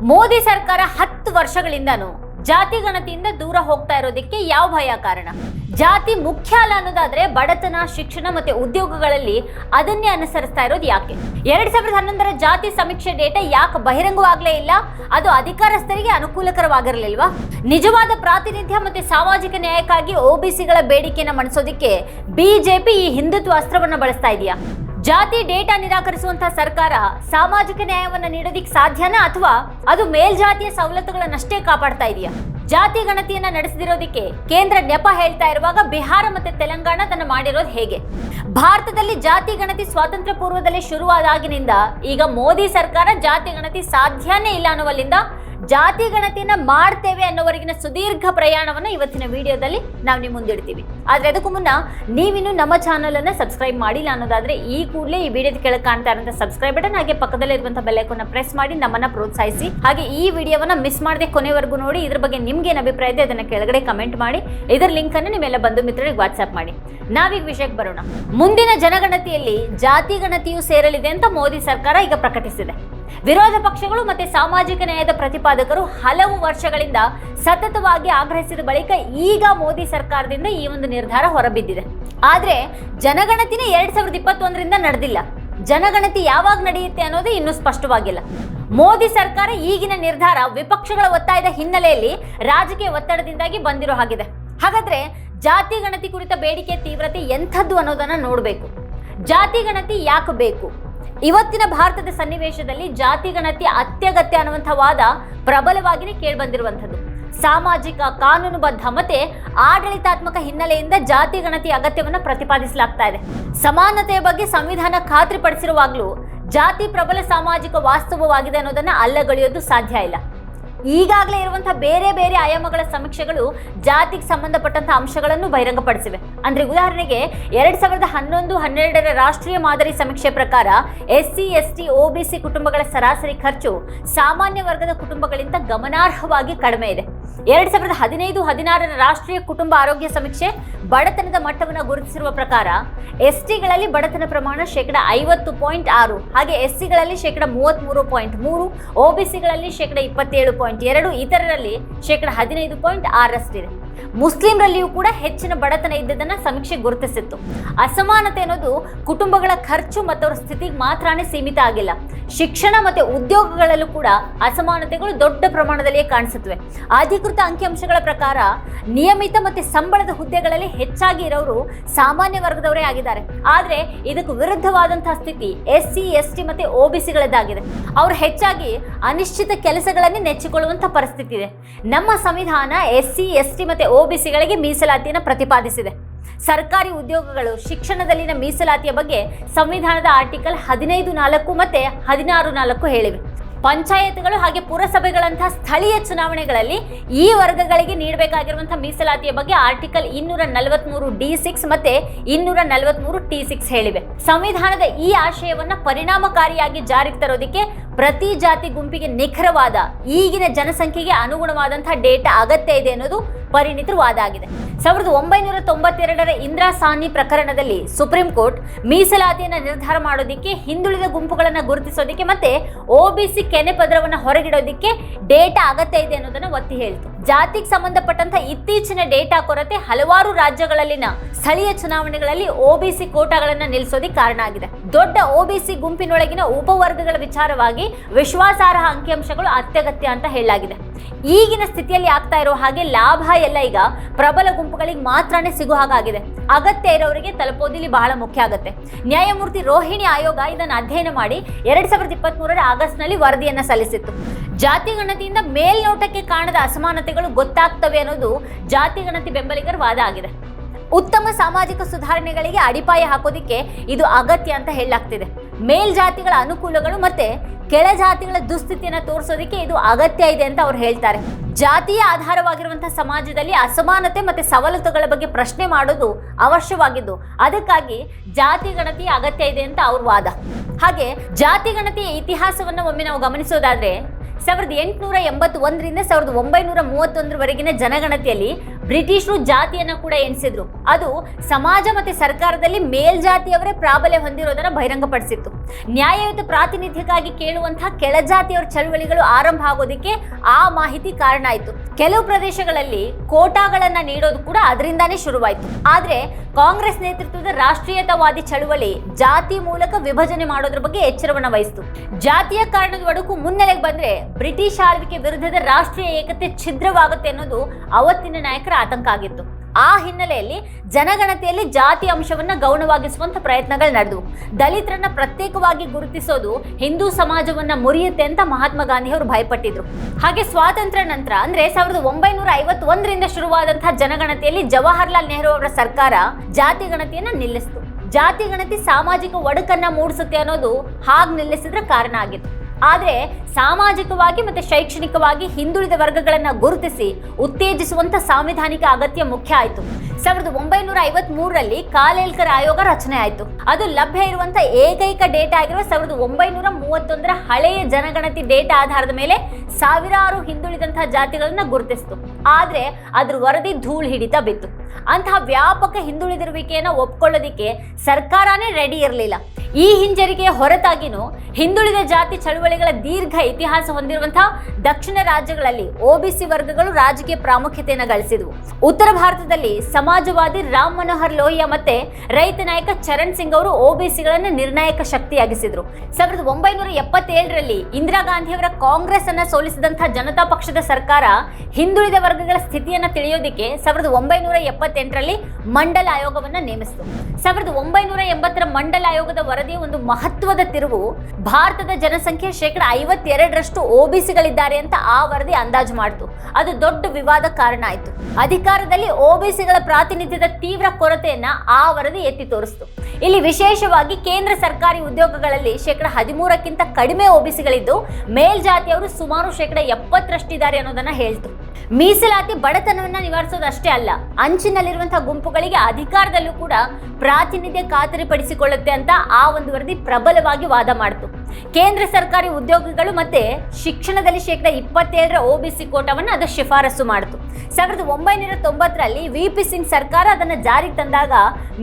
ಮೋದಿ ಸರ್ಕಾರ ಹತ್ತು ವರ್ಷಗಳಿಂದನೂ ಜಾತಿ ಗಣತಿಯಿಂದ ದೂರ ಹೋಗ್ತಾ ಇರೋದಕ್ಕೆ ಯಾವ ಭಯ ಕಾರಣ? ಜಾತಿ ಮುಖ್ಯ ಅಲ್ಲ ಅನ್ನೋದಾದ್ರೆ ಬಡತನ, ಶಿಕ್ಷಣ ಮತ್ತೆ ಉದ್ಯೋಗಗಳಲ್ಲಿ ಅದನ್ನೇ ಅನುಸರಿಸ್ತಾ ಇರೋದು ಯಾಕೆ? ಎರಡ್ ಸಾವಿರದ ಹನ್ನೊಂದರ ಜಾತಿ ಸಮೀಕ್ಷೆ ಡೇಟಾ ಯಾಕೆ ಬಹಿರಂಗವಾಗ್ಲೇ ಇಲ್ಲ? ಅದು ಅಧಿಕಾರಸ್ಥರಿಗೆ ಅನುಕೂಲಕರವಾಗಿರಲಿಲ್ವಾ? ನಿಜವಾದ ಪ್ರಾತಿನಿಧ್ಯ ಮತ್ತೆ ಸಾಮಾಜಿಕ ನ್ಯಾಯಕ್ಕಾಗಿ ಒಬಿಸಿಗಳ ಬೇಡಿಕೆಯನ್ನು ಮಣಿಸೋದಕ್ಕೆ ಬಿಜೆಪಿ ಈ ಹಿಂದುತ್ವ ಅಸ್ತ್ರವನ್ನ ಬಳಸ್ತಾ ಇದೆಯಾ? ಜಾತಿ ಡೇಟಾ ನಿರಾಕರಿಸುವಂತಹ ಸರ್ಕಾರ ಸಾಮಾಜಿಕ ನ್ಯಾಯವನ್ನ ನೀಡೋದಿಕ್ ಸಾಧ್ಯನಾ ಅಥವಾ ಅದು ಮೇಲ್ಜಾತಿಯ ಸವಲತ್ತುಗಳನ್ನಷ್ಟೇ ಕಾಪಾಡ್ತಾ ಇದೆಯಾ? ಜಾತಿ ಗಣತಿಯನ್ನ ನಡೆಸದಿರೋದಕ್ಕೆ ಕೇಂದ್ರ ನೆಪ ಹೇಳ್ತಾ ಇರುವಾಗ ಬಿಹಾರ ಮತ್ತೆ ತೆಲಂಗಾಣ ತನ್ನ ಮಾಡಿರೋದು ಹೇಗೆ? ಭಾರತದಲ್ಲಿ ಜಾತಿ ಗಣತಿ ಸ್ವಾತಂತ್ರ್ಯ ಪೂರ್ವದಲ್ಲಿ ಶುರುವಾದಾಗಿನಿಂದ ಈಗ ಮೋದಿ ಸರ್ಕಾರ ಜಾತಿ ಗಣತಿ ಸಾಧ್ಯನೇ ಇಲ್ಲ ಅನ್ನುವಲ್ಲಿಂದ ಜಾತಿ ಗಣತಿಯನ್ನ ಮಾಡ್ತೇವೆ ಅನ್ನೋವರೆಗಿನ ಸುದೀರ್ಘ ಪ್ರಯಾಣವನ್ನ ಇವತ್ತಿನ ವಿಡಿಯೋದಲ್ಲಿ ನಾವು ನಿಮ್ಮ ಮುಂದಿಡ್ತೀವಿ. ಆದ್ರೆ ಅದಕ್ಕೂ ಮುನ್ನ ನೀವಿನ್ನು ನಮ್ಮ ಚಾನಲ್ ಅನ್ನ ಸಬ್ಸ್ಕ್ರೈಬ್ ಮಾಡಿಲ್ಲ ಅನ್ನೋದಾದ್ರೆ ಈ ಕೂಡಲೇ ಈ ವಿಡಿಯೋದ ಕೆಳಗೆ ಕಾಣ್ತಾ ಇರುವಂಥ ಸಬ್ಸ್ಕ್ರೈಬ್ ಬಟನ್ ಹಾಗೆ ಪಕ್ಕದಲ್ಲಿರುವಂಥ ಇರುವಂತಹ ಬೆಲ್ ಐಕಾನ್ ಪ್ರೆಸ್ ಮಾಡಿ ನಮ್ಮನ್ನ ಪ್ರೋತ್ಸಾಹಿಸಿ. ಹಾಗೆ ಈ ವಿಡಿಯೋವನ್ನ ಮಿಸ್ ಮಾಡದೆ ಕೊನೆವರೆಗೂ ನೋಡಿ, ಇದ್ರ ಬಗ್ಗೆ ನಿಮ್ಗೆ ಏನು ಅಭಿಪ್ರಾಯ ಇದೆ ಅದನ್ನ ಕೆಳಗಡೆ ಕಮೆಂಟ್ ಮಾಡಿ, ಇದರ ಲಿಂಕ್ ಅನ್ನು ನಿಮ್ಮೆಲ್ಲ ಬಂಧು ಮಿತ್ರರಿಗೆ ವಾಟ್ಸ್ಆಪ್ ಮಾಡಿ. ನಾವೀಗ ವಿಷಯಕ್ಕೆ ಬರೋಣ. ಮುಂದಿನ ಜನಗಣತಿಯಲ್ಲಿ ಜಾತಿ ಗಣತಿಯು ಸೇರಲಿದೆ ಅಂತ ಮೋದಿ ಸರ್ಕಾರ ಈಗ ಪ್ರಕಟಿಸಿದೆ. ವಿರೋಧ ಪಕ್ಷಗಳು ಮತ್ತೆ ಸಾಮಾಜಿಕ ನ್ಯಾಯದ ಪ್ರತಿಪಾದಕರು ಹಲವು ವರ್ಷಗಳಿಂದ ಸತತವಾಗಿ ಆಗ್ರಹಿಸಿದ ಬಳಿಕ ಈಗ ಮೋದಿ ಸರ್ಕಾರದಿಂದ ಈ ಒಂದು ನಿರ್ಧಾರ ಹೊರಬಿದ್ದಿದೆ. ಆದರೆ ಜನಗಣತಿನೇ ಎರಡ್ ಸಾವಿರದ ಇಪ್ಪತ್ತೊಂದರಿಂದ ನಡೆದಿಲ್ಲ. ಜನಗಣತಿ ಯಾವಾಗ ನಡೆಯುತ್ತೆ ಅನ್ನೋದು ಇನ್ನೂ ಸ್ಪಷ್ಟವಾಗಿಲ್ಲ. ಮೋದಿ ಸರ್ಕಾರ ಈಗಿನ ನಿರ್ಧಾರ ವಿಪಕ್ಷಗಳ ಒತ್ತಾಯದ ಹಿನ್ನೆಲೆಯಲ್ಲಿ ರಾಜಕೀಯ ಒತ್ತಡದಿಂದಾಗಿ ಬಂದಿರೋ ಹಾಗಿದೆ. ಹಾಗಾದ್ರೆ ಜಾತಿ ಗಣತಿ ಕುರಿತ ಬೇಡಿಕೆ ತೀವ್ರತೆ ಎಂಥದ್ದು ಅನ್ನೋದನ್ನ ನೋಡಬೇಕು. ಜಾತಿ ಗಣತಿ ಯಾಕೆ ಬೇಕು? ಇವತ್ತಿನ ಭಾರತದ ಸನ್ನಿವೇಶದಲ್ಲಿ ಜಾತಿ ಗಣತಿ ಅತ್ಯಗತ್ಯ ಅನ್ನುವಂಥ ವಾದ ಪ್ರಬಲವಾಗಿಯೇ ಕೇಳಿಬಂದಿರುವಂಥದ್ದು. ಸಾಮಾಜಿಕ ಕಾನೂನುಬದ್ಧ ಮತ್ತೆ ಆಡಳಿತಾತ್ಮಕ ಹಿನ್ನೆಲೆಯಿಂದ ಜಾತಿ ಗಣತಿ ಅಗತ್ಯವನ್ನು ಪ್ರತಿಪಾದಿಸಲಾಗ್ತಾ ಇದೆ. ಸಮಾನತೆಯ ಬಗ್ಗೆ ಸಂವಿಧಾನ ಖಾತ್ರಿಪಡಿಸಿರುವಾಗಲೂ ಜಾತಿ ಪ್ರಬಲ ಸಾಮಾಜಿಕ ವಾಸ್ತವವಾಗಿದೆ ಅನ್ನೋದನ್ನ ಅಲ್ಲಗಳೆಯೋದು ಸಾಧ್ಯ ಇಲ್ಲ. ಈಗಾಗಲೇ ಇರುವಂತಹ ಬೇರೆ ಬೇರೆ ಆಯಾಮಗಳ ಸಮೀಕ್ಷೆಗಳು ಜಾತಿಗೆ ಸಂಬಂಧಪಟ್ಟಂತಹ ಅಂಶಗಳನ್ನು ಬಹಿರಂಗಪಡಿಸಿವೆ. ಅಂದ್ರೆ ಉದಾಹರಣೆಗೆ ಎರಡ್ ಸಾವಿರದ ಹನ್ನೊಂದು, ಹನ್ನೆರಡರ ರಾಷ್ಟ್ರೀಯ ಮಾದರಿ ಸಮೀಕ್ಷೆ ಪ್ರಕಾರ S C S T OBC ಕುಟುಂಬಗಳ ಸರಾಸರಿ ಖರ್ಚು ಸಾಮಾನ್ಯ ವರ್ಗದ ಕುಟುಂಬಗಳಿಂದ ಗಮನಾರ್ಹವಾಗಿ ಕಡಿಮೆ ಇದೆ. ಎರಡ್ ಸಾವಿರದ ಹದಿನೈದು ಹದಿನಾರರ ರಾಷ್ಟ್ರೀಯ ಕುಟುಂಬ ಆರೋಗ್ಯ ಸಮೀಕ್ಷೆ ಬಡತನದ ಮಟ್ಟವನ್ನು ಗುರುತಿಸಿರುವ ಪ್ರಕಾರ ಎಸ್ ಟಿಗಳಲ್ಲಿ ಬಡತನ ಪ್ರಮಾಣ ಶೇಕಡ ಐವತ್ತು ಪಾಯಿಂಟ್ ಆರು, ಹಾಗೆ ಎಸ್ ಸಿಗಳಲ್ಲಿ ಶೇಕಡ ಮೂವತ್ತ್ಮೂರು ಪಾಯಿಂಟ್ ಮೂರು ಒಬಿಸಿಗಳಲ್ಲಿ ಶೇಕಡ ಇಪ್ಪತ್ತೇಳು ಪಾಯಿಂಟ್ ಎರಡು, ಇತರರಲ್ಲಿ ಶೇಕಡ ಹದಿನೈದು ಪಾಯಿಂಟ್ ಆರಷ್ಟಿದೆ. ಮುಸ್ಲಿಂರಲ್ಲಿಯೂ ಕೂಡ ಹೆಚ್ಚಿನ ಬಡತನ ಇದ್ದದನ್ನ ಸಮೀಕ್ಷೆ ಗುರುತಿಸಿತ್ತು. ಅಸಮಾನತೆ ಅನ್ನೋದು ಕುಟುಂಬಗಳ ಖರ್ಚು ಮತ್ತು ಅವರ ಸ್ಥಿತಿಗೆ ಮಾತ್ರನೇ ಸೀಮಿತ ಆಗಿಲ್ಲ. ಶಿಕ್ಷಣ ಮತ್ತೆ ಉದ್ಯೋಗಗಳಲ್ಲೂ ಕೂಡ ಅಸಮಾನತೆಗಳು ದೊಡ್ಡ ಪ್ರಮಾಣದಲ್ಲಿಯೇ ಕಾಣಿಸುತ್ತವೆ. ಅಧಿಕೃತ ಅಂಕಿಅಂಶಗಳ ಪ್ರಕಾರ ನಿಯಮಿತ ಮತ್ತು ಸಂಬಳದ ಹುದ್ದೆಗಳಲ್ಲಿ ಹೆಚ್ಚಾಗಿ ಇರೋರು ಸಾಮಾನ್ಯ ವರ್ಗದವರೇ ಆಗಿದ್ದಾರೆ. ಆದರೆ ಇದಕ್ಕೆ ವಿರುದ್ಧವಾದಂತಹ ಸ್ಥಿತಿ S C S T B ಸಿಗಳದ್ದಾಗಿದೆ. ಅವರು ಹೆಚ್ಚಾಗಿ ಅನಿಶ್ಚಿತ ಕೆಲಸಗಳನ್ನೇ ನೆಚ್ಚಿಕೊಳ್ಳುವಂಥ ಪರಿಸ್ಥಿತಿ ಇದೆ. ನಮ್ಮ ಸಂವಿಧಾನ ಎಸ್ ಸಿ ಎಸ್ ಟಿ ಮತ್ತೆ ಒಬಿಸಿಗಳಿಗೆ ಮೀಸಲಾತಿಯನ್ನು ಪ್ರತಿಪಾದಿಸಿದೆ. ಸರ್ಕಾರಿ ಉದ್ಯೋಗಗಳು ಶಿಕ್ಷಣದಲ್ಲಿನ ಮೀಸಲಾತಿಯ ಬಗ್ಗೆ ಸಂವಿಧಾನದ ಆರ್ಟಿಕಲ್ ಹದಿನೈದು ನಾಲ್ಕು ಮತ್ತು ಹದಿನಾರು ನಾಲ್ಕು ಹೇಳಿವೆ. ಪಂಚಾಯತ್ಗಳು ಹಾಗೆ ಪುರಸಭೆಗಳಂತಹ ಸ್ಥಳೀಯ ಚುನಾವಣೆಗಳಲ್ಲಿ ಈ ವರ್ಗಗಳಿಗೆ ನೀಡಬೇಕಾಗಿರುವಂತಹ ಮೀಸಲಾತಿಯ ಬಗ್ಗೆ ಆರ್ಟಿಕಲ್ ಇನ್ನೂರ ನಲವತ್ಮೂರು ಡಿ ಸಿಕ್ಸ್ ಮತ್ತೆ ಇನ್ನೂರ ನಲವತ್ಮೂರು ಟಿ ಸಿಕ್ಸ್ ಹೇಳಿವೆ. ಸಂವಿಧಾನದ ಈ ಆಶಯವನ್ನ ಪರಿಣಾಮಕಾರಿಯಾಗಿ ಜಾರಿಗೆ ತರೋದಕ್ಕೆ ಪ್ರತಿ ಜಾತಿ ಗುಂಪಿಗೆ ನಿಖರವಾದ ಈಗಿನ ಜನಸಂಖ್ಯೆಗೆ ಅನುಗುಣವಾದಂತಹ ಡೇಟಾ ಅಗತ್ಯ ಇದೆ ಅನ್ನೋದು ಪರಿಣಿತರ ವಾದ ಆಗಿದೆ ಸಾವಿರದ ಒಂಬೈನೂರ ತೊಂಬತ್ತೆರಡರ ಇಂದಿರಾ ಸಾನಿ ಪ್ರಕರಣದಲ್ಲಿ ಸುಪ್ರೀಂ ಕೋರ್ಟ್ ಮೀಸಲಾತಿಯನ್ನು ನಿರ್ಧಾರ ಮಾಡೋದಕ್ಕೆ, ಹಿಂದುಳಿದ ಗುಂಪುಗಳನ್ನು ಗುರುತಿಸೋದಕ್ಕೆ ಮತ್ತೆ ಸಿ ಕೆನೆ ಪದರವನ್ನು ಹೊರಗಿಡೋದಕ್ಕೆ ಡೇಟಾ ಅಗತ್ಯ ಇದೆ ಅನ್ನೋದನ್ನು ಒತ್ತಿ ಹೇಳಿತು. ಜಾತಿಗೆ ಸಂಬಂಧಪಟ್ಟಂತಹ ಇತ್ತೀಚಿನ ಡೇಟಾ ಕೊರತೆ ಹಲವಾರು ರಾಜ್ಯಗಳಲ್ಲಿನ ಸ್ಥಳೀಯ ಚುನಾವಣೆಗಳಲ್ಲಿ ಒಬಿಸಿ ಕೋಟಾಗಳನ್ನು ನಿಲ್ಲಿಸೋದಕ್ಕೆ ಕಾರಣ ಆಗಿದೆ. ದೊಡ್ಡ ಒಬಿಸಿ ಗುಂಪಿನೊಳಗಿನ ಉಪವರ್ಗಗಳ ವಿಚಾರವಾಗಿ ವಿಶ್ವಾಸಾರ್ಹ ಅಂಕಿಅಂಶಗಳು ಅತ್ಯಗತ್ಯ ಅಂತ ಹೇಳಲಾಗಿದೆ. ಈಗಿನ ಸ್ಥಿತಿಯಲ್ಲಿ ಆಗ್ತಾ ಇರೋ ಹಾಗೆ ಲಾಭ ಎಲ್ಲ ಈಗ ಪ್ರಬಲ ಗುಂಪುಗಳಿಗೆ ಮಾತ್ರನೇ ಸಿಗೋ ಹಾಗಾಗಿದೆ. ಅಗತ್ಯ ಇರೋರಿಗೆ ತಲುಪೋದಿಲ್ಲಿ ಬಹಳ ಮುಖ್ಯ ಆಗುತ್ತೆ. ನ್ಯಾಯಮೂರ್ತಿ ರೋಹಿಣಿ ಆಯೋಗ ಇದನ್ನು ಅಧ್ಯಯನ ಮಾಡಿ ಎರಡ್ ಸಾವಿರದ ಇಪ್ಪತ್ತ್ಮೂರರ ಆಗಸ್ಟ್ನಲ್ಲಿ ವರದಿಯನ್ನು ಸಲ್ಲಿಸಿತ್ತು. ಜಾತಿ ಗಣತಿಯಿಂದ ಮೇಲ್ನೋಟಕ್ಕೆ ಕಾಣದ ಅಸಮಾನತೆಗಳು ಗೊತ್ತಾಗ್ತವೆ ಅನ್ನೋದು ಜಾತಿ ಗಣತಿ ಬೆಂಬಲಿಗರ ವಾದ ಆಗಿದೆ. ಉತ್ತಮ ಸಾಮಾಜಿಕ ಸುಧಾರಣೆಗಳಿಗೆ ಅಡಿಪಾಯ ಹಾಕೋದಿಕ್ಕೆ ಇದು ಅಗತ್ಯ ಅಂತ ಹೇಳಲಾಗ್ತಿದೆ. ಮೇಲ್ಜಾತಿಗಳ ಅನುಕೂಲಗಳು ಮತ್ತೆ ಕೆಳ ಜಾತಿಗಳ ದುಸ್ಥಿತಿಯನ್ನು ತೋರಿಸೋದಕ್ಕೆ ಇದು ಅಗತ್ಯ ಇದೆ ಅಂತ ಅವ್ರು ಹೇಳ್ತಾರೆ. ಜಾತಿಯ ಆಧಾರವಾಗಿರುವಂತಹ ಸಮಾಜದಲ್ಲಿ ಅಸಮಾನತೆ ಮತ್ತೆ ಸವಲತ್ತುಗಳ ಬಗ್ಗೆ ಪ್ರಶ್ನೆ ಮಾಡೋದು ಅವಶ್ಯವಾಗಿದ್ದು, ಅದಕ್ಕಾಗಿ ಜಾತಿ ಗಣತಿಯ ಅಗತ್ಯ ಇದೆ ಅಂತ ಅವ್ರ ವಾದ. ಹಾಗೆ ಜಾತಿ ಗಣತಿಯ ಇತಿಹಾಸವನ್ನು ಒಮ್ಮೆ ನಾವು ಗಮನಿಸೋದಾದ್ರೆ, ಸಾವಿರದ ಎಂಟುನೂರ ಎಂಬತ್ತೊಂದರಿಂದ ಸಾವಿರದ ಒಂಬೈನೂರ ಮೂವತ್ತೊಂದರವರೆಗಿನ ಜನಗಣತಿಯಲ್ಲಿ ಬ್ರಿಟಿಷರು ಜಾತಿಯನ್ನ ಕೂಡ ಎಣಿಸಿದ್ರು. ಅದು ಸಮಾಜ ಮತ್ತೆ ಸರ್ಕಾರದಲ್ಲಿ ಮೇಲ್ಜಾತಿಯವರೇ ಪ್ರಾಬಲ್ಯ ಹೊಂದಿರೋದನ್ನ ಬಹಿರಂಗಪಡಿಸಿತ್ತು. ನ್ಯಾಯಯುತ ಪ್ರಾತಿನಿಧ್ಯಕ್ಕಾಗಿ ಕೇಳುವಂತಹ ಕೆಳಜಾತಿಯವರ ಚಳುವಳಿಗಳು ಆರಂಭ ಆಗೋದಕ್ಕೆ ಆ ಮಾಹಿತಿ ಕಾರಣ ಆಯಿತು. ಕೆಲವು ಪ್ರದೇಶಗಳಲ್ಲಿ ಕೋಟಾಗಳನ್ನ ನೀಡೋದು ಕೂಡ ಅದರಿಂದಾನೇ ಶುರುವಾಯಿತು. ಆದ್ರೆ ಕಾಂಗ್ರೆಸ್ ನೇತೃತ್ವದ ರಾಷ್ಟ್ರೀಯತಾವಾದಿ ಚಳುವಳಿ ಜಾತಿ ಮೂಲಕ ವಿಭಜನೆ ಮಾಡೋದ್ರ ಬಗ್ಗೆ ಎಚ್ಚರವನ್ನ ವಹಿಸಿತು. ಜಾತಿಯ ಕಾರಣದ ಒಡಕು ಮುನ್ನೆಲೆಗೆ ಬಂದ್ರೆ ಬ್ರಿಟಿಷ್ ಆಳ್ವಿಕೆ ವಿರುದ್ಧದ ರಾಷ್ಟ್ರೀಯ ಏಕತೆ ಛಿದ್ರವಾಗುತ್ತೆ ಅನ್ನೋದು ಅವತ್ತಿನ ನಾಯಕರ ಆತಂಕ ಆಗಿತ್ತು. ಆ ಹಿನ್ನೆಲೆಯಲ್ಲಿ ಜನಗಣತಿಯಲ್ಲಿ ಜಾತಿ ಅಂಶವನ್ನ ಗೌಣವಾಗಿಸುವಂತ ಪ್ರಯತ್ನಗಳು ನಡೆದವು. ದಲಿತರನ್ನ ಪ್ರತ್ಯೇಕವಾಗಿ ಗುರುತಿಸೋದು ಹಿಂದೂ ಸಮಾಜವನ್ನ ಮುರಿಯುತ್ತೆ ಅಂತ ಮಹಾತ್ಮ ಗಾಂಧಿ ಅವರು ಭಯಪಟ್ಟಿದ್ರು. ಹಾಗೆ ಸ್ವಾತಂತ್ರ್ಯ ನಂತರ ಅಂದ್ರೆ ಸಾವಿರದ ಒಂಬೈನೂರ ಐವತ್ತೊಂದರಿಂದ ಶುರುವಾದಂತಹ ಜನಗಣತಿಯಲ್ಲಿ ಜವಾಹರ್ಲಾಲ್ ನೆಹರು ಅವರ ಸರ್ಕಾರ ಜಾತಿ ಗಣತಿಯನ್ನ ನಿಲ್ಲಿಸಿತು. ಜಾತಿ ಗಣತಿ ಸಾಮಾಜಿಕ ಒಡಕನ್ನ ಮೂಡಿಸುತ್ತೆ ಅನ್ನೋದು ಹಾಗೆ ನಿಲ್ಲಿಸಿದ್ರೆ ಕಾರಣ ಆಗಿತ್ತು. ಆದರೆ ಸಾಮಾಜಿಕವಾಗಿ ಮತ್ತು ಶೈಕ್ಷಣಿಕವಾಗಿ ಹಿಂದುಳಿದ ವರ್ಗಗಳನ್ನು ಗುರುತಿಸಿ ಉತ್ತೇಜಿಸುವಂಥ ಸಾಂವಿಧಾನಿಕ ಅಗತ್ಯ ಮುಖ್ಯ ಆಯಿತು. ಸಾವಿರದ ಒಂಬೈನೂರ ಐವತ್ ಮೂರರಲ್ಲಿ ಕಾಲೇಲ್ಕರ್ ಆಯೋಗ ರಚನೆ ಆಯಿತು. ಅದು ಲಭ್ಯ ಇರುವಂಥ ಏಕೈಕ ಡೇಟಾ ಆಗಿರುವ ಸಾವಿರದ ಒಂಬೈನೂರ ಮೂವತ್ತೊಂದರ ಹಳೆಯ ಜನಗಣತಿ ಡೇಟಾ ಆಧಾರದ ಮೇಲೆ ಸಾವಿರಾರು ಹಿಂದುಳಿದಂತಹ ಜಾತಿಗಳನ್ನು ಗುರುತಿಸಿತು. ಆದರೆ ಅದ್ರ ವರದಿ ಧೂಳು ಹಿಡಿತ ಬಿತ್ತು. ಅಂತಹ ವ್ಯಾಪಕ ಹಿಂದುಳಿದಿರುವಿಕೆಯನ್ನು ಒಪ್ಕೊಳ್ಳೋದಿಕ್ಕೆ ಸರ್ಕಾರನೇ ರೆಡಿ ಇರಲಿಲ್ಲ. ಈ ಹಿಂಜರಿಕೆಯ ಹೊರತಾಗಿನೂ ಹಿಂದುಳಿದ ಜಾತಿ ಚಳುವಳಿಗಳ ದೀರ್ಘ ಇತಿಹಾಸ ಹೊಂದಿರುವಂತಹ ದಕ್ಷಿಣ ರಾಜ್ಯಗಳಲ್ಲಿ ಒಬಿಸಿ ವರ್ಗಗಳು ರಾಜಕೀಯ ಪ್ರಾಮುಖ್ಯತೆಯನ್ನು ಗಳಿಸಿದವು. ಉತ್ತರ ಭಾರತದಲ್ಲಿ ಸಮಾಜವಾದಿ ರಾಮ್ ಮನೋಹರ್ ಲೋಹಿಯಾ ಮತ್ತೆ ರೈತ ನಾಯಕ ಚರಣ್ ಸಿಂಗ್ ಅವರು ಒಬಿಸಿಗಳನ್ನು ನಿರ್ಣಾಯಕ ಶಕ್ತಿಯಾಗಿಸಿದ್ರು. ಸಾವಿರದ ಒಂಬೈನೂರ ಎಪ್ಪತ್ತೇಳರಲ್ಲಿ ಇಂದಿರಾ ಗಾಂಧಿಯವರ ಕಾಂಗ್ರೆಸ್ ಅನ್ನ ಸೋಲಿಸಿದಂತಹ ಜನತಾ ಪಕ್ಷದ ಸರ್ಕಾರ ಹಿಂದುಳಿದ ವರ್ಗಗಳ ಸ್ಥಿತಿಯನ್ನ ತಿಳಿಯೋದಿಕ್ಕೆ ಸಾವಿರದ ಒಂಬೈನೂರ ಎಪ್ಪತ್ತೆಂಟರಲ್ಲಿ ಮಂಡಲ ಆಯೋಗವನ್ನ ನೇಮಿಸಿತು. ಸಾವಿರದ ಒಂಬೈನೂರ ಎಂಬತ್ತರ ಮಂಡಲ ಆಯೋಗದ ವರದಿಯ ಒಂದು ಮಹತ್ವದ ತಿರುವು. ಭಾರತದ ಜನಸಂಖ್ಯೆ ಶೇಕಡ ಐವತ್ತೆರಡರಷ್ಟು ಒಬಿಸಿಗಳಿದ್ದಾರೆ ಅಂತ ಆ ವರದಿ ಅಂದಾಜು ಮಾಡಿತು. ಅದು ದೊಡ್ಡ ವಿವಾದ ಕಾರಣ ಆಯಿತು. ಅಧಿಕಾರದಲ್ಲಿ ಒಬಿಸಿಗಳ ಪ್ರಾತಿನಿಧ್ಯದ ತೀವ್ರ ಕೊರತೆಯನ್ನ ಆ ವರದಿ ಎತ್ತಿ ತೋರಿಸಿತು. ಇಲ್ಲಿ ವಿಶೇಷವಾಗಿ ಕೇಂದ್ರ ಸರ್ಕಾರಿ ಉದ್ಯೋಗಗಳಲ್ಲಿ ಶೇಕಡ ಹದಿಮೂರಕ್ಕಿಂತ ಕಡಿಮೆ ಒಬಿಸಿಗಳಿದ್ದು ಮೇಲ್ಜಾತಿಯವರು ಸುಮಾರು ಶೇಕಡ ಎಪ್ಪತ್ತರಷ್ಟಿದ್ದಾರೆ ಅನ್ನೋದನ್ನ ಹೇಳ್ತು. ಮೀಸಲಾತಿ ಬಡತನವನ್ನ ನಿವಾರಿಸೋದಷ್ಟೇ ಅಲ್ಲ, ಅಂಚಿನಲ್ಲಿರುವಂತಹ ಗುಂಪುಗಳಿಗೆ ಅಧಿಕಾರದಲ್ಲೂ ಕೂಡ ಪ್ರಾತಿನಿಧ್ಯ ಖಾತರಿಪಡಿಸಿಕೊಳ್ಳುತ್ತೆ ಅಂತ ಆ ಒಂದು ವರದಿ ಪ್ರಬಲವಾಗಿ ವಾದ ಮಾಡಿತು. ಕೇಂದ್ರ ಸರ್ಕಾರಿ ಉದ್ಯೋಗಿಗಳು ಮತ್ತೆ ಶಿಕ್ಷಣದಲ್ಲಿ ಶೇಕಡ ಇಪ್ಪತ್ತೇಳರ ಒಬಿಸಿ ಕೋಟಾವನ್ನು ಅದು ಶಿಫಾರಸು ಮಾಡಿತು. ಸಾವಿರದ ಒಂಬೈನೂರ ತೊಂಬತ್ತರಲ್ಲಿ ವಿ ಪಿ ಸಿಂಗ್ ಸರ್ಕಾರ ಅದನ್ನು ಜಾರಿಗೆ ತಂದಾಗ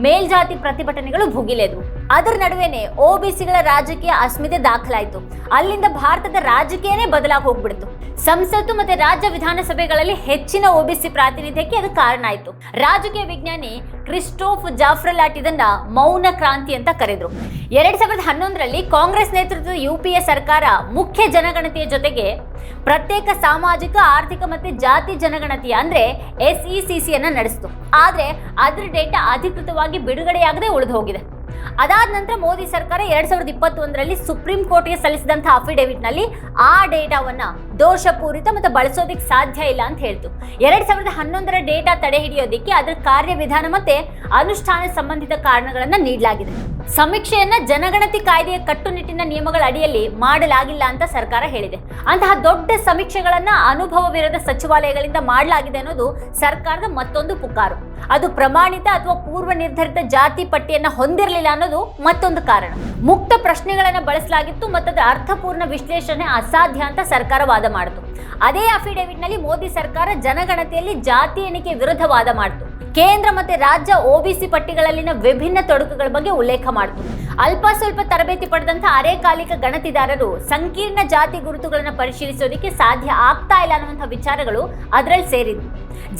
ಮೇಲ್ಜಾತಿ ಪ್ರತಿಭಟನೆಗಳು ಭುಗಿಲೆದವು. ಅದರ ನಡುವೆನೆ ಒಬಿಸಿಗಳ ರಾಜಕೀಯ ಅಸ್ಮಿತೆ ದಾಖಲಾಯಿತು. ಅಲ್ಲಿಂದ ಭಾರತದ ರಾಜಕೀಯನೇ ಬದಲಾಗಿ ಹೋಗ್ಬಿಡ್ತು. ಸಂಸತ್ತು ಮತ್ತೆ ರಾಜ್ಯ ವಿಧಾನಸಭೆಗಳಲ್ಲಿ ಹೆಚ್ಚಿನ ಒಬಿಸಿ ಪ್ರಾತಿನಿಧ್ಯಕ್ಕೆ ಅದು ಕಾರಣ ಆಯಿತು. ರಾಜಕೀಯ ವಿಜ್ಞಾನಿ ಕ್ರಿಸ್ಟೋಫ್ ಜಾಫ್ರಲಾಟ್ ಇದನ್ನ ಮೌನ ಕ್ರಾಂತಿ ಅಂತ ಕರೆದ್ರು. ಎರಡ್ ಸಾವಿರದ ಹನ್ನೊಂದರಲ್ಲಿ ಕಾಂಗ್ರೆಸ್ ನೇತೃತ್ವದ ಯು ಪಿ ಎ ಸರ್ಕಾರ ಮುಖ್ಯ ಜನಗಣತಿಯ ಜೊತೆಗೆ ಪ್ರತ್ಯೇಕ ಸಾಮಾಜಿಕ, ಆರ್ಥಿಕ ಮತ್ತೆ ಜಾತಿ ಜನಗಣತಿಯ ಅಂದ್ರೆ ಎಸ್ ಇ ನಡೆಸಿತು. ಆದ್ರೆ ಅದ್ರ ಡೇಟಾ ಅಧಿಕೃತವಾಗಿ ಬಿಡುಗಡೆಯಾಗದೆ ಉಳಿದು ಹೋಗಿದೆ. ಅದಾದ ನಂತರ ಮೋದಿ ಸರ್ಕಾರ ಎರಡ್ ಸಾವಿರದ ಇಪ್ಪತ್ತೊಂದರಲ್ಲಿ ಸುಪ್ರೀಂ ಕೋರ್ಟ್ಗೆ ಸಲ್ಲಿಸಿದಂತಹ ಅಫಿಡೇವಿಟ್ನಲ್ಲಿ ಆ ಡೇಟಾವನ್ನ ದೋಷಪೂರಿತ ಮತ್ತು ಬಳಸೋದಕ್ಕೆ ಸಾಧ್ಯ ಇಲ್ಲ ಅಂತ ಹೇಳ್ತು. ಎರಡ್ ಸಾವಿರದ ಹನ್ನೊಂದರ ಡೇಟಾ ತಡೆ ಹಿಡಿಯೋದಕ್ಕೆ ಅದರ ಕಾರ್ಯವಿಧಾನ ಮತ್ತೆ ಅನುಷ್ಠಾನ ಸಂಬಂಧಿತ ಕಾರಣಗಳನ್ನು ನೀಡಲಾಗಿದೆ. ಸಮೀಕ್ಷೆಯನ್ನ ಜನಗಣತಿ ಕಾಯ್ದೆಯ ಕಟ್ಟುನಿಟ್ಟಿನ ನಿಯಮಗಳ ಅಡಿಯಲ್ಲಿ ಮಾಡಲಾಗಿಲ್ಲ ಅಂತ ಸರ್ಕಾರ ಹೇಳಿದೆ. ಅಂತಹ ದೊಡ್ಡ ಸಮೀಕ್ಷೆಗಳನ್ನ ಅನುಭವವಿರದ ಸಚಿವಾಲಯಗಳಿಂದ ಮಾಡಲಾಗಿದೆ ಅನ್ನೋದು ಸರ್ಕಾರದ ಮತ್ತೊಂದು ಪುಕಾರು. ಅದು ಪ್ರಮಾಣಿತ ಅಥವಾ ಪೂರ್ವ ನಿರ್ಧರಿತ ಜಾತಿ ಪಟ್ಟಿಯನ್ನ ಹೊಂದಿರಲಿಲ್ಲ ಅನ್ನೋದು ಮತ್ತೊಂದು ಕಾರಣ. ಮುಕ್ತ ಪ್ರಶ್ನೆಗಳನ್ನ ಬಳಸಲಾಗಿತ್ತು ಮತ್ತು ಅದರ ಅರ್ಥಪೂರ್ಣ ವಿಶ್ಲೇಷಣೆ ಅಸಾಧ್ಯ ಅಂತ ಸರ್ಕಾರ ವಾದ ಮಾಡಿತು. ಅದೇ ಅಫಿಡೇವಿಟ್ನಲ್ಲಿ ಮೋದಿ ಸರ್ಕಾರ ಜನಗಣತಿಯಲ್ಲಿ ಜಾತಿ ಎಣಿಕೆ ವಿರುದ್ಧ ವಾದ ಮಾಡಿತು. ಕೇಂದ್ರ ಮತ್ತು ರಾಜ್ಯ ಒಬಿಸಿ ಪಟ್ಟಿಗಳಲ್ಲಿನ ವಿಭಿನ್ನ ತೊಡಕುಗಳ ಬಗ್ಗೆ ಉಲ್ಲೇಖ ಮಾಡಿತು ಅಲ್ಪ ಸ್ವಲ್ಪ ತರಬೇತಿ ಪಡೆದಂಥ ಅರೆಕಾಲಿಕ ಗಣತಿದಾರರು ಸಂಕೀರ್ಣ ಜಾತಿ ಗುರುತುಗಳನ್ನು ಪರಿಶೀಲಿಸೋದಕ್ಕೆ ಸಾಧ್ಯ ಆಗ್ತಾ ಇಲ್ಲ ಅನ್ನುವಂಥ ವಿಚಾರಗಳು ಅದರಲ್ಲಿ ಸೇರಿದ್ವು.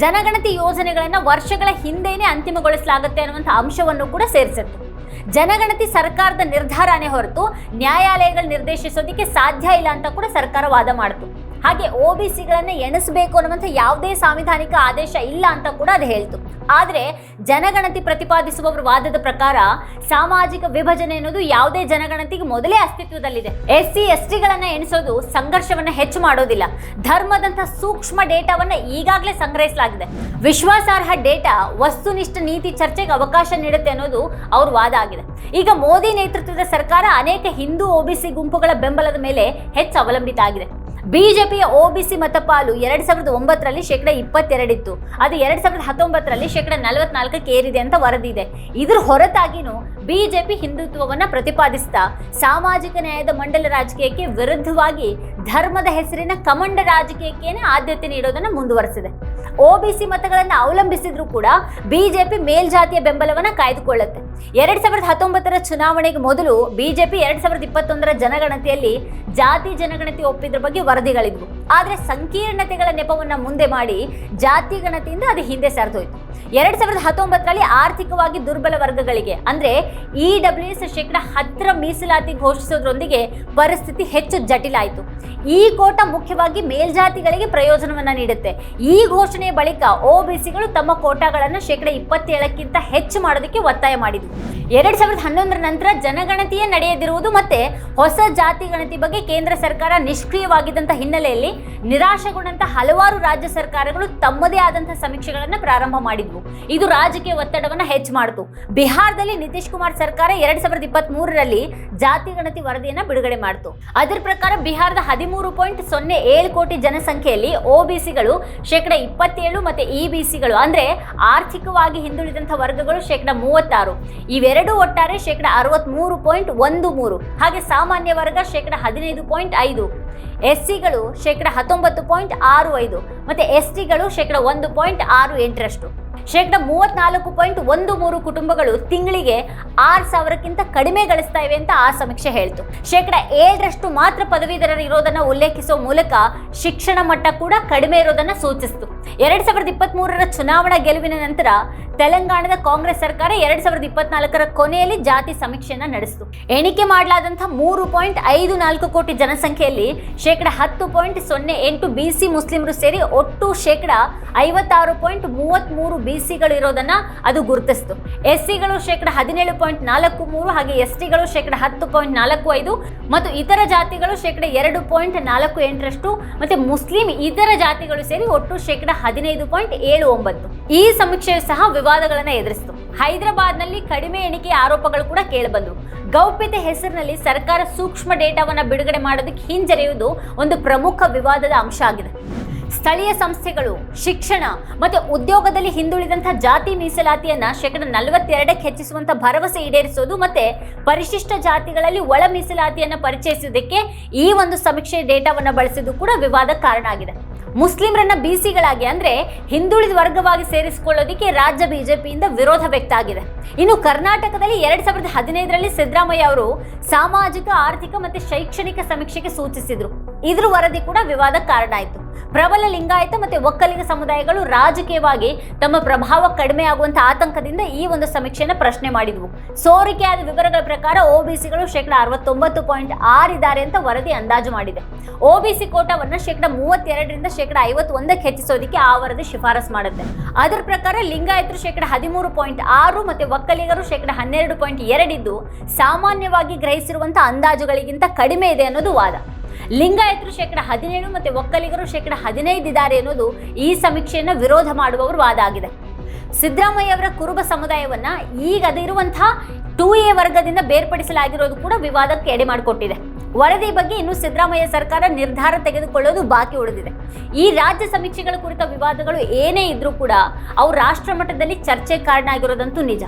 ಜನಗಣತಿ ಯೋಜನೆಗಳನ್ನು ವರ್ಷಗಳ ಹಿಂದೆಯೇ ಅಂತಿಮಗೊಳಿಸಲಾಗುತ್ತೆ ಅನ್ನುವಂಥ ಅಂಶವನ್ನು ಕೂಡ ಸೇರಿಸಿತ್ತು. ಜನಗಣತಿ ಸರ್ಕಾರದ ನಿರ್ಧಾರನೇ ಹೊರತು ನ್ಯಾಯಾಲಯಗಳು ನಿರ್ದೇಶಿಸೋದಕ್ಕೆ ಸಾಧ್ಯ ಇಲ್ಲ ಅಂತ ಕೂಡ ಸರ್ಕಾರ ವಾದ ಮಾಡಿತು. ಹಾಗೆ ಒ ಬಿ ಸಿಗಳನ್ನ ಎಣಿಸಬೇಕು ಅನ್ನುವಂಥ ಯಾವುದೇ ಸಾಂವಿಧಾನಿಕ ಆದೇಶ ಇಲ್ಲ ಅಂತ ಕೂಡ ಅದು ಹೇಳ್ತು. ಆದರೆ ಜನಗಣತಿ ಪ್ರತಿಪಾದಿಸುವವರ ವಾದದ ಪ್ರಕಾರ ಸಾಮಾಜಿಕ ವಿಭಜನೆ ಅನ್ನೋದು ಯಾವುದೇ ಜನಗಣತಿಗೆ ಮೊದಲೇ ಅಸ್ತಿತ್ವದಲ್ಲಿದೆ. ಎಸ್ ಸಿ ಎಸ್ ಟಿಗಳನ್ನ ಎಣಿಸೋದು ಸಂಘರ್ಷವನ್ನ ಹೆಚ್ಚು ಮಾಡೋದಿಲ್ಲ. ಧರ್ಮದಂಥ ಸೂಕ್ಷ್ಮ ಡೇಟಾವನ್ನ ಈಗಾಗಲೇ ಸಂಗ್ರಹಿಸಲಾಗಿದೆ. ವಿಶ್ವಾಸಾರ್ಹ ಡೇಟಾ, ವಸ್ತುನಿಷ್ಠ ನೀತಿ ಚರ್ಚೆಗೆ ಅವಕಾಶ ನೀಡುತ್ತೆ ಅನ್ನೋದು ಅವ್ರ ವಾದ ಆಗಿದೆ. ಈಗ ಮೋದಿ ನೇತೃತ್ವದ ಸರ್ಕಾರ ಅನೇಕ ಹಿಂದೂ ಒಬಿಸಿ ಗುಂಪುಗಳ ಬೆಂಬಲದ ಮೇಲೆ ಹೆಚ್ಚು ಅವಲಂಬಿತ ಆಗಿದೆ. ಬಿಜೆಪಿಯ ಮತ ಮತಪಾಲು ಎರಡ್ ಸಾವಿರದ ಒಂಬತ್ತರಲ್ಲಿ ಶೇಕಡ ಇಪ್ಪತ್ತೆರಡಿತ್ತು. ಅದು ಎರಡ್ ಸಾವಿರದ ಹತ್ತೊಂಬತ್ತರಲ್ಲಿ ಶೇಕಡ ನಲವತ್ನಾಲ್ಕಕ್ಕೆ ಏರಿದೆ ಅಂತ ವರದಿ ಇದೆ ಇದ್ರ ಹೊರತಾಗಿನೂ ಬಿಜೆಪಿ ಹಿಂದುತ್ವವನ್ನ ಪ್ರತಿಪಾದಿಸ್ತಾ ಸಾಮಾಜಿಕ ನ್ಯಾಯದ ಮಂಡಲ ರಾಜಕೀಯಕ್ಕೆ ವಿರುದ್ಧವಾಗಿ ಧರ್ಮದ ಹೆಸರಿನ ಕಮಂಡ ರಾಜಕೀಯಕ್ಕೇನೆ ಆದ್ಯತೆ ನೀಡೋದನ್ನ ಮುಂದುವರೆಸಿದೆ. ಒಬಿಸಿ ಮತಗಳನ್ನು ಅವಲಂಬಿಸಿದ್ರೂ ಕೂಡ ಬಿಜೆಪಿ ಮೇಲ್ಜಾತಿಯ ಬೆಂಬಲವನ್ನ ಕಾಯ್ದುಕೊಳ್ಳುತ್ತೆ. ಎರಡ್ ಸಾವಿರದ ಹತ್ತೊಂಬತ್ತರ ಚುನಾವಣೆಗೆ ಮೊದಲು ಬಿಜೆಪಿ ಎರಡ್ ಸಾವಿರದ ಇಪ್ಪತ್ತೊಂದರ ಜನಗಣತಿಯಲ್ಲಿ ಜಾತಿ ಜನಗಣತಿ ಒಪ್ಪಿದ್ರ ಬಗ್ಗೆ ವರದಿಗಳಿದ್ವು. ಆದ್ರೆ ಸಂಕೀರ್ಣತೆಗಳ ನೆಪವನ್ನ ಮುಂದೆ ಮಾಡಿ ಜಾತಿ ಗಣತಿಯಿಂದ ಅದು ಹಿಂದೆ ಸರಿದೋಯ್ತು ಎರಡ್ ಸಾವಿರದ ಹತ್ತೊಂಬತ್ತರಲ್ಲಿ ಆರ್ಥಿಕವಾಗಿ ದುರ್ಬಲ ವರ್ಗಗಳಿಗೆ, ಅಂದ್ರೆ ಇ ಡಬ್ಲ್ಯೂ ಎಸ್ ಶೇಕಡ ಹತ್ತರ ಮೀಸಲಾತಿ ಘೋಷಿಸೋದ್ರೊಂದಿಗೆ ಪರಿಸ್ಥಿತಿ ಹೆಚ್ಚು ಜಟಿಲ ಆಯಿತು ಈ ಕೋಟ ಮುಖ್ಯವಾಗಿ ಮೇಲ್ಜಾತಿಗಳಿಗೆ ಪ್ರಯೋಜನವನ್ನ ನೀಡುತ್ತೆ. ಈ ಘೋಷಣೆಯ ಬಳಿಕ ಒಬಿಸಿಗಳು ತಮ್ಮ ಕೋಟಾಗಳನ್ನು ಶೇಕಡ ಇಪ್ಪತ್ತೇಳಕ್ಕಿಂತ ಹೆಚ್ಚು ಮಾಡೋದಕ್ಕೆ ಒತ್ತಾಯ ಮಾಡಿದ್ವಿ. ಎರಡ್ ಸಾವಿರದ ಹನ್ನೊಂದರ ನಂತರ ಜನಗಣತಿಯೇ ನಡೆಯದಿರುವುದು ಮತ್ತೆ ಹೊಸ ಜಾತಿ ಗಣತಿ ಬಗ್ಗೆ ಕೇಂದ್ರ ಸರ್ಕಾರ ನಿಷ್ಕ್ರಿಯವಾಗಿದ್ದಂಥ ಹಿನ್ನೆಲೆಯಲ್ಲಿ ನಿರಾಶೆಗೊಂಡಂತ ಹಲವಾರು ರಾಜ್ಯ ಸರ್ಕಾರಗಳು ತಮ್ಮದೇ ಆದಂತಹ ಸಮೀಕ್ಷೆಗಳನ್ನು ಪ್ರಾರಂಭ ಮಾಡಿದ್ವು ಇದು ರಾಜಕೀಯ ಒತ್ತಡವನ್ನು ಹೆಚ್ಚು ಮಾಡಿತು. ಬಿಹಾರದಲ್ಲಿ ನಿತೀಶ್ ಕುಮಾರ್ ಸರ್ಕಾರ ಎರಡ್ ಸಾವಿರದ ಇಪ್ಪತ್ತ್ ಮೂರರಲ್ಲಿ ಜಾತಿ ಗಣತಿ ವರದಿಯನ್ನು ಬಿಡುಗಡೆ ಮಾಡಿತು. ಅದರ ಪ್ರಕಾರ ಬಿಹಾರದ ಹದಿಮೂರು ಪಾಯಿಂಟ್ ಸೊನ್ನೆ ಏಳು ಕೋಟಿ ಜನಸಂಖ್ಯೆಯಲ್ಲಿ ಒಬಿಸಿಗಳು ಶೇಕಡ ಇಪ್ಪತ್ತೇಳು ಮತ್ತೆ ಇ ಬಿಸಿಗಳು ಅಂದ್ರೆ ಆರ್ಥಿಕವಾಗಿ ಹಿಂದುಳಿದಂಥ ವರ್ಗಗಳು ಶೇಕಡ ಮೂವತ್ತಾರು. ಇವೆರಡು ಒಟ್ಟಾರೆ ಶೇಕಡ ಅರವತ್ಮೂರು ಪಾಯಿಂಟ್ ಒಂದು ಮೂರು. ಹಾಗೆ ಸಾಮಾನ್ಯ ವರ್ಗ ಶೇಕಡ ಹದಿನೈದು ಪಾಯಿಂಟ್ ಐದು. ಎಸ್ ಸಿಗಳು ಶೇಕಡ ಹತ್ತೊಂಬತ್ತು ಪಾಯಿಂಟ್ ಆರು ಐದು, ಮತ್ತೆ ಎಸ್ ಟಿಗಳು ಶೇಕಡ ಒಂದು ಪಾಯಿಂಟ್ ಆರು ಎಂಟರಷ್ಟು. ಶೇಕಡ ಮೂವತ್ನಾಲ್ಕು ಪಾಯಿಂಟ್ ಒಂದು ಮೂರು ಕುಟುಂಬಗಳು ತಿಂಗಳಿಗೆ ಆರು ಸಾವಿರಕ್ಕಿಂತ ಕಡಿಮೆ ಗಳಿಸ್ತಾ ಇವೆ ಅಂತ ಆ ಸಮೀಕ್ಷೆ ಹೇಳ್ತು. ಶೇಕಡ ಏಳರಷ್ಟು ಮಾತ್ರ ಪದವೀಧರರು ಇರೋದನ್ನ ಉಲ್ಲೇಖಿಸುವ ಮೂಲಕ ಶಿಕ್ಷಣ ಮಟ್ಟ ಕೂಡ ಕಡಿಮೆ ಇರೋದನ್ನ ಸೂಚಿಸಿತು. ಎರಡ್ ಸಾವಿರದ ಇಪ್ಪತ್ತ್ ಮೂರರ ಚುನಾವಣಾ ಗೆಲುವಿನ ನಂತರ ತೆಲಂಗಾಣದ ಕಾಂಗ್ರೆಸ್ ಸರ್ಕಾರ ಎರಡ್ ಸಾವಿರದ ಇಪ್ಪತ್ನಾಲ್ಕರ ಕೊನೆಯಲ್ಲಿ ಜಾತಿ ಸಮೀಕ್ಷೆಯನ್ನ ನಡೆಸಿತು. ಎಣಿಕೆ ಮಾಡಲಾದಂತಹ ಮೂರು ಪಾಯಿಂಟ್ ಐದು ನಾಲ್ಕು ಕೋಟಿ ಜನಸಂಖ್ಯೆಯಲ್ಲಿ ಶೇಕಡ ಹತ್ತು ಪಾಯಿಂಟ್ ಸೊನ್ನೆ ಎಂಟು ಬಿ ಸಿ ಮುಸ್ಲಿಮರು ಸೇರಿ ಒಟ್ಟು ಶೇಕಡ ಐವತ್ತಾರು ಪಾಯಿಂಟ್ ಮೂವತ್ತ್ಮೂರು ಬಿ ಸಿಗಳು ಇರೋದನ್ನ ಅದು ಗುರುತಿಸ್ತು. ಎಸ್ ಸಿಗಳು ಶೇಕಡ ಹದಿನೇಳು ಪಾಯಿಂಟ್ ನಾಲ್ಕು ಮೂರು ಹಾಗೆ ಎಸ್ ಟಿಗಳು ಶೇಕಡ ಹತ್ತು ಪಾಯಿಂಟ್ ನಾಲ್ಕು ಐದು ಮತ್ತು ಇತರ ಜಾತಿಗಳು ಶೇಕಡ ಎರಡು ಪಾಯಿಂಟ್ ನಾಲ್ಕು ಎಂಟರಷ್ಟು ಮತ್ತೆ ಮುಸ್ಲಿಂ ಇತರ ಜಾತಿಗಳು ಸೇರಿ ಒಟ್ಟು ಶೇಕಡ ಹದಿನೈದು ಪಾಯಿಂಟ್ ಏಳು ಒಂಬತ್ತು. ಈ ಸಮೀಕ್ಷೆಯು ಸಹ ವಿವಾದಗಳನ್ನು ಎದುರಿಸಿತು. ಹೈದರಾಬಾದ್ನಲ್ಲಿ ಕಡಿಮೆ ಎಣಿಕೆ ಆರೋಪಗಳು ಕೂಡ ಕೇಳಿಬಂದವು. ಗೌಪ್ಯತೆ ಹೆಸರಿನಲ್ಲಿ ಸರ್ಕಾರ ಸೂಕ್ಷ್ಮ ಡೇಟಾವನ್ನು ಬಿಡುಗಡೆ ಮಾಡೋದಕ್ಕೆ ಹಿಂಜರಿಯುವುದು ಒಂದು ಪ್ರಮುಖ ವಿವಾದದ ಅಂಶ ಆಗಿದೆ. ಸ್ಥಳೀಯ ಸಂಸ್ಥೆಗಳು, ಶಿಕ್ಷಣ ಮತ್ತು ಉದ್ಯೋಗದಲ್ಲಿ ಹಿಂದುಳಿದಂಥ ಜಾತಿ ಮೀಸಲಾತಿಯನ್ನ ಶೇಕಡ ನಲವತ್ತೆರಡಕ್ಕೆ ಹೆಚ್ಚಿಸುವಂತ ಭರವಸೆ ಈಡೇರಿಸೋದು ಮತ್ತೆ ಪರಿಶಿಷ್ಟ ಜಾತಿಗಳಲ್ಲಿ ಒಳ ಮೀಸಲಾತಿಯನ್ನ ಪರಿಚಯಿಸುವುದಕ್ಕೆ ಈ ಒಂದು ಸಮೀಕ್ಷೆ ಡೇಟಾವನ್ನು ಬಳಸಿದ್ದು ಕೂಡ ವಿವಾದ ಕಾರಣ ಆಗಿದೆ. ಮುಸ್ಲಿಮರನ್ನ ಬಿಸಿಗಳಾಗಿ ಅಂದ್ರೆ ಹಿಂದುಳಿದ ವರ್ಗವಾಗಿ ಸೇರಿಸಿಕೊಳ್ಳೋದಕ್ಕೆ ರಾಜ್ಯ ಬಿಜೆಪಿಯಿಂದ ವಿರೋಧ ವ್ಯಕ್ತ ಆಗಿದೆ. ಇನ್ನು ಕರ್ನಾಟಕದಲ್ಲಿ ಎರಡ್ ಸಾವಿರದ ಹದಿನೈದರಲ್ಲಿ ಸಿದ್ದರಾಮಯ್ಯ ಅವರು ಸಾಮಾಜಿಕ, ಆರ್ಥಿಕ ಮತ್ತೆ ಶೈಕ್ಷಣಿಕ ಸಮೀಕ್ಷೆಗೆ ಸೂಚಿಸಿದ್ರು. ಇದ್ರ ವರದಿ ಕೂಡ ವಿವಾದ ಕಾರಣ ಆಯಿತು. ಪ್ರಬಲ ಲಿಂಗಾಯತ ಮತ್ತೆ ಒಕ್ಕಲಿಗ ಸಮುದಾಯಗಳು ರಾಜಕೀಯವಾಗಿ ತಮ್ಮ ಪ್ರಭಾವ ಕಡಿಮೆ ಆಗುವಂಥ ಆತಂಕದಿಂದ ಈ ಒಂದು ಸಮೀಕ್ಷೆಯನ್ನು ಪ್ರಶ್ನೆ ಮಾಡಿದ್ವು. ಸೋರಿಕೆಯಾದ ವಿವರಗಳ ಪ್ರಕಾರ ಒಬಿಸಿಗಳು ಶೇಕಡ ಅರವತ್ತೊಂಬತ್ತು ಪಾಯಿಂಟ್ ಆರು ಇದ್ದಾರೆ ಅಂತ ವರದಿ ಅಂದಾಜು ಮಾಡಿದೆ. ಒಬಿಸಿ ಕೋಟಾವನ್ನು ಶೇಕಡ ಮೂವತ್ತೆರಡರಿಂದ ಶೇಕಡ ಐವತ್ತೊಂದಕ್ಕೆ ಹೆಚ್ಚಿಸೋದಕ್ಕೆ ಆ ವರದಿ ಶಿಫಾರಸು ಮಾಡುತ್ತೆ. ಅದರ ಪ್ರಕಾರ ಲಿಂಗಾಯತರು ಶೇಕಡ ಹದಿಮೂರು ಪಾಯಿಂಟ್ ಆರು ಮತ್ತೆ ಒಕ್ಕಲಿಗರು ಶೇಕಡ ಹನ್ನೆರಡು ಪಾಯಿಂಟ್ ಎರಡಿದ್ದು ಸಾಮಾನ್ಯವಾಗಿ ಗ್ರಹಿಸಿರುವಂಥ ಅಂದಾಜುಗಳಿಗಿಂತ ಕಡಿಮೆ ಇದೆ ಅನ್ನೋದು ವಾದ. ಲಿಂಗಾಯತರು ಶೇಕಡ ಹದಿನೇಳು ಮತ್ತು ಒಕ್ಕಲಿಗರು ಶೇಕಡ ಹದಿನೈದು ಇದ್ದಾರೆ ಅನ್ನೋದು ಈ ಸಮೀಕ್ಷೆಯನ್ನು ವಿರೋಧ ಮಾಡುವವರು ವಾದ ಆಗಿದೆ. ಸಿದ್ದರಾಮಯ್ಯ ಅವರ ಕುರುಬ ಸಮುದಾಯವನ್ನ ಈಗ ಅದಿರುವಂತಹ ಟೂ ಎ ವರ್ಗದಿಂದ ಬೇರ್ಪಡಿಸಲಾಗಿರೋದು ಕೂಡ ವಿವಾದಕ್ಕೆ ಎಡೆ ಮಾಡಿಕೊಟ್ಟಿದೆ. ವರದಿ ಬಗ್ಗೆ ಇನ್ನು ಸಿದ್ದರಾಮಯ್ಯ ಸರ್ಕಾರ ನಿರ್ಧಾರ ತೆಗೆದುಕೊಳ್ಳೋದು ಬಾಕಿ ಉಳಿದಿದೆ. ಈ ರಾಜ್ಯ ಸಮೀಕ್ಷೆಗಳ ಕುರಿತ ವಿವಾದಗಳು ಏನೇ ಇದ್ರೂ ಕೂಡ ಅವು ರಾಷ್ಟ್ರ ಮಟ್ಟದಲ್ಲಿ ಚರ್ಚೆ ಕಾರಣ ಆಗಿರೋದಂತೂ ನಿಜ.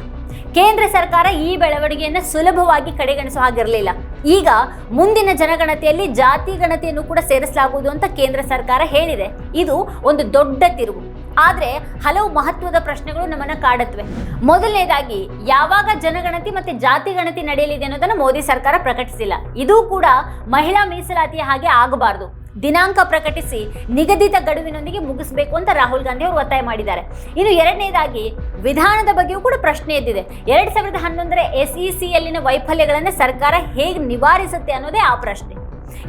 ಕೇಂದ್ರ ಸರ್ಕಾರ ಈ ಬೆಳವಣಿಗೆಯನ್ನು ಸುಲಭವಾಗಿ ಕಡೆಗಣಿಸೋ ಹಾಗಿರಲಿಲ್ಲ. ಈಗ ಮುಂದಿನ ಜನಗಣತಿಯಲ್ಲಿ ಜಾತಿ ಗಣತಿಯನ್ನು ಕೂಡ ಸೇರಿಸಲಾಗುವುದು ಅಂತ ಕೇಂದ್ರ ಸರ್ಕಾರ ಹೇಳಿದೆ. ಇದು ಒಂದು ದೊಡ್ಡ ತಿರುವು. ಆದರೆ ಹಲವು ಮಹತ್ವದ ಪ್ರಶ್ನೆಗಳು ನಮ್ಮನ್ನು ಕಾಡತ್ವೆ. ಮೊದಲನೇದಾಗಿ, ಯಾವಾಗ ಜನಗಣತಿ ಮತ್ತು ಜಾತಿ ಗಣತಿ ನಡೆಯಲಿದೆ ಅನ್ನೋದನ್ನು ಮೋದಿ ಸರ್ಕಾರ ಪ್ರಕಟಿಸಿಲ್ಲ. ಇದು ಕೂಡ ಮಹಿಳಾ ಮೀಸಲಾತಿಯ ಹಾಗೆ ಆಗಬಾರದು. ದಿನಾಂಕ ಪ್ರಕಟಿಸಿ ನಿಗದಿತ ಗಡುವಿನೊಂದಿಗೆ ಮುಗಿಸಬೇಕು ಅಂತ ರಾಹುಲ್ ಗಾಂಧಿ ಅವರು ಒತ್ತಾಯ ಮಾಡಿದ್ದಾರೆ. ಇನ್ನು ಎರಡನೇದಾಗಿ ವಿಧಾನದ ಬಗ್ಗೆಯೂ ಕೂಡ ಪ್ರಶ್ನೆ ಎದ್ದಿದೆ. ಎರಡ್ ಸಾವಿರದ ಹನ್ನೊಂದರ ಎಸ್ ಸಿಯಲ್ಲಿನ ವೈಫಲ್ಯಗಳನ್ನು ಸರ್ಕಾರ ಹೇಗೆ ನಿವಾರಿಸುತ್ತೆ ಅನ್ನೋದೇ ಆ ಪ್ರಶ್ನೆ.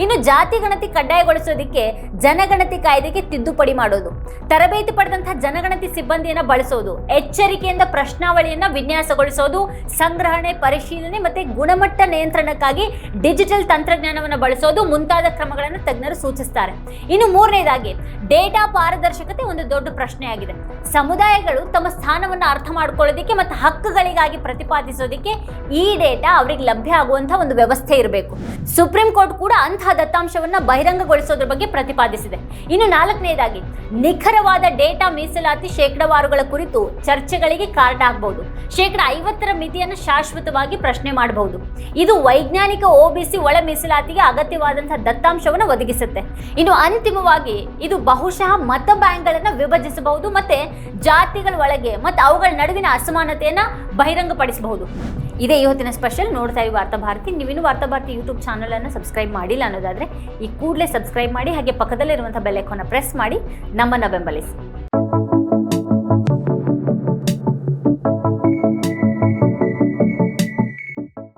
ಇನ್ನು ಜಾತಿ ಗಣತಿ ಕಡ್ಡಾಯಗೊಳಿಸೋದಕ್ಕೆ ಜನಗಣತಿ ಕಾಯ್ದೆಗೆ ತಿದ್ದುಪಡಿ ಮಾಡೋದು. ತರಬೇತಿ ಪಡೆದಂತಹ ಜನಗಣತಿ ಸಿಬ್ಬಂದಿಯನ್ನ ಬಳಸೋದು. ಎಚ್ಚರಿಕೆಯಿಂದ ಪ್ರಶ್ನಾವಳಿಯನ್ನ ವಿನ್ಯಾಸಗೊಳಿಸೋದು, ಸಂಗ್ರಹಣೆ, ಪರಿಶೀಲನೆ ಮತ್ತೆ ಗುಣಮಟ್ಟ ನಿಯಂತ್ರಣಕ್ಕಾಗಿ ಡಿಜಿಟಲ್ ತಂತ್ರಜ್ಞಾನವನ್ನು ಬಳಸೋದು ಮುಂತಾದ ಕ್ರಮಗಳನ್ನು ತಜ್ಞರು ಸೂಚಿಸ್ತಾರೆ. ಇನ್ನು ಮೂರನೇದಾಗಿ, ಡೇಟಾ ಪಾರದರ್ಶಕತೆ ಒಂದು ದೊಡ್ಡ ಪ್ರಶ್ನೆಯಾಗಿದೆ. ಸಮುದಾಯಗಳು ತಮ್ಮ ಸ್ಥಾನವನ್ನು ಅರ್ಥ ಮಾಡ್ಕೊಳ್ಳೋದಕ್ಕೆ ಮತ್ತು ಹಕ್ಕುಗಳಿಗಾಗಿ ಪ್ರತಿಪಾದಿಸೋದಿಕ್ಕೆ ಈ ಡೇಟಾ ಅವರಿಗೆ ಲಭ್ಯ ಆಗುವಂತಹ ಒಂದು ವ್ಯವಸ್ಥೆ ಇರಬೇಕು. ಸುಪ್ರೀಂ ಕೋರ್ಟ್ ಕೂಡ ಅಂತಹ ದತ್ತಾಂಶವನ್ನ ಬಹಿರಂಗಗೊಳಿಸೋದ್ರ ಬಗ್ಗೆ ಪ್ರತಿಪಾದಿಸಿದೆ. ಇನ್ನು ನಾಲ್ಕನೇದಾಗಿ, ನಿಖರವಾದ ಡೇಟಾ ಮೀಸಲಾತಿ ಶೇಕಡಾವಾರುಗಳ ಕುರಿತು ಚರ್ಚೆಗಳಿಗೆ ಕಾರಣ ಆಗಬಹುದು. ಶೇಕಡ ಐವತ್ತರ ಮಿತಿಯನ್ನು ಶಾಶ್ವತವಾಗಿ ಪ್ರಶ್ನೆ ಮಾಡಬಹುದು. ಇದು ವೈಜ್ಞಾನಿಕ ಒಬಿಸಿ ಒಳ ಮೀಸಲಾತಿಗೆ ಅಗತ್ಯವಾದಂತಹ ದತ್ತಾಂಶವನ್ನು ಒದಗಿಸುತ್ತೆ. ಇನ್ನು ಅಂತಿಮವಾಗಿ, ಇದು ಬಹುಶಃ ಮತ ಬ್ಯಾಂಕ್ಗಳನ್ನು ವಿಭಜಿಸಬಹುದು ಮತ್ತೆ ಜಾತಿಗಳ ಒಳಗೆ ಮತ್ತು ಅವುಗಳ ನಡುವಿನ ಅಸಮಾನತೆಯನ್ನು ಬಹಿರಂಗಪಡಿಸಬಹುದು. ಇದೇ ಇವತ್ತಿನ ಸ್ಪೆಷಲ್ ನೋಡ್ತಾ ಇರಿ ವಾರ್ತಾ ಭಾರತಿ. ನೀವಿನ್ನು ವಾರ್ತಾ ಭಾರತಿ ಯೂಟ್ಯೂಬ್ ಚಾನಲನ್ನು ಸಬ್ಸ್ಕ್ರೈಬ್ ಮಾಡಿಲ್ಲ ಅನ್ನೋದಾದ್ರೆ ಈ ಕೂಡಲೇ ಸಬ್ಸ್ಕ್ರೈಬ್ ಮಾಡಿ ಹಾಗೆ ಪಕ್ಕದಲ್ಲಿರುವಂಥ ಬೆಲ್ ಐಕಾನ್ನ ಪ್ರೆಸ್ ಮಾಡಿ. ನಮ್ಮನ್ನು ಬೆಂಬಲಿಸಿ